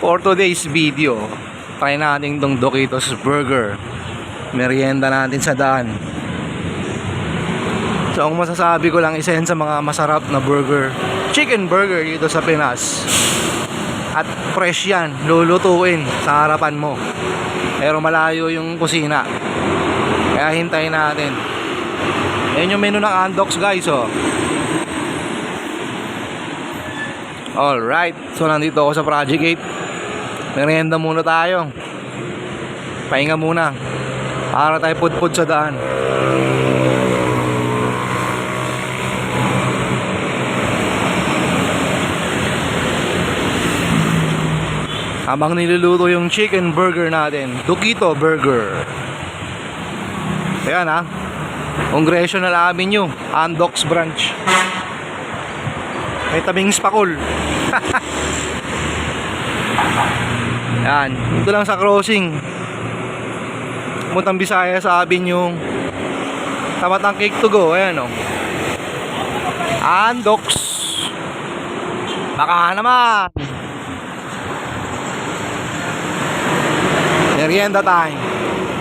For today's video, try natin tong Doquitos Burger. Merienda natin sa daan. So, ang masasabi ko lang, isa yan sa mga masarap na burger. Chicken burger dito sa Pinas. At fresh yan, lulutuin sa harapan mo. Pero malayo yung kusina. Kaya hintayin natin. Yan yung menu ng Andox guys, oh. Alright, so nandito ako sa Project 8. Merienda muna tayo. Pahinga muna. Para tayo pudpud sa daan. Habang niluluto yung chicken burger natin, Duquito Burger. Ayan ha, Congressional Avenue, Andox Branch. May tabing spakul. Yan, dito lang sa crossing. Puntang Bisaya sa Avenue. Tamatang cake to go, ayan o. Andox. Baka naman. Merienda time.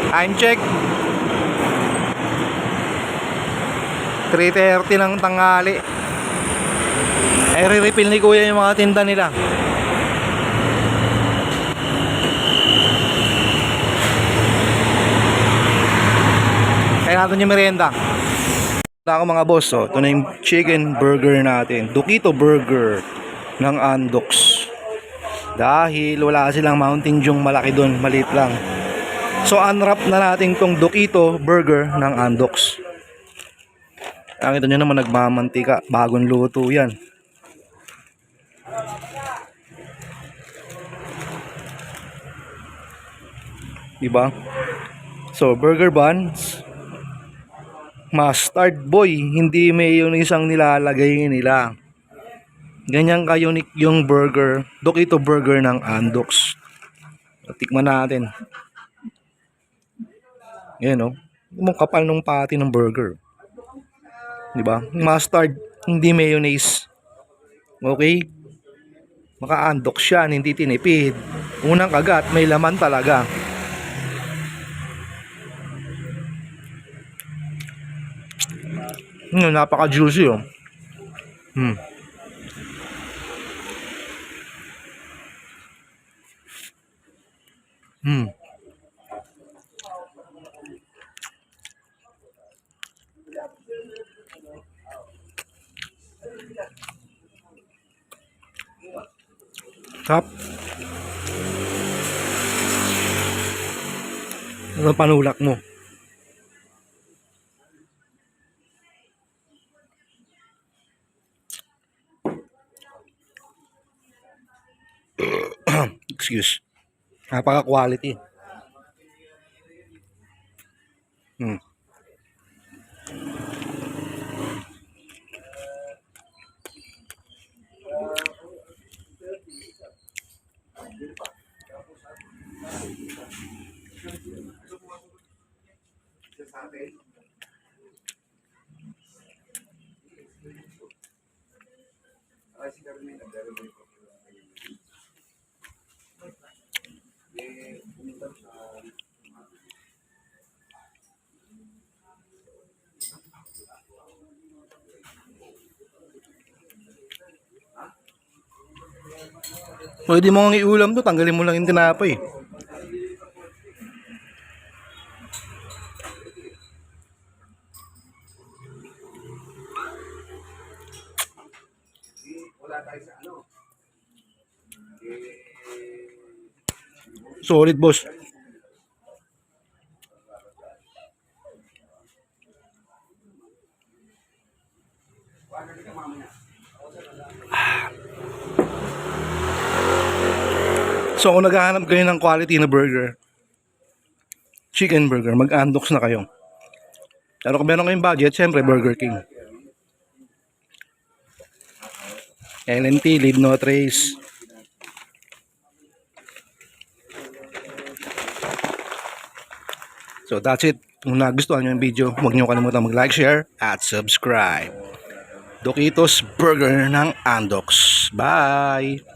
Time check. 3.30 ng tanghali. Eh, re-refill ni kuya yung mga tinda nila. Natin yung merienda. Ako mga boss, oh. ito na yung chicken burger natin. Duquito Burger ng Andox. Dahil wala silang Mountain Dew malaki doon, maliit lang. So unwrap na natin tong Duquito Burger ng Andox. Nakita nyo naman nagmamantika, bagong luto yan. Diba? So, burger buns, mustard boy, hindi mayonnaise ang nilalagay nila. Ganyan ka-unique yung burger, Dokito burger ng Andox. Tikman natin. Yan oh. Yung kapal ng pati ng burger. 'Di ba? Mustard, hindi mayonnaise. Okay? Maka-Andox yan, hindi tinipid. Unang kagat, may laman talaga. Hmm, napaka-juicy oh. Hmm. Hmm. Tap. Ano panulak mo? Excuse. Napaka-quality. Hmm. Pwede mo nga iulam to, tanggalin mo lang yung tinapay. Solid boss. So kung naghahanap kayo ng quality na burger, chicken burger, mag-andox na kayo. Pero kung meron kayong budget, syempre Burger King. LNT, lead no trace. So that's it. Kung nagustuhan nyo yung video, huwag nyo kalimutan mag-like, share, at subscribe. Doquitos Burger ng Andox. Bye!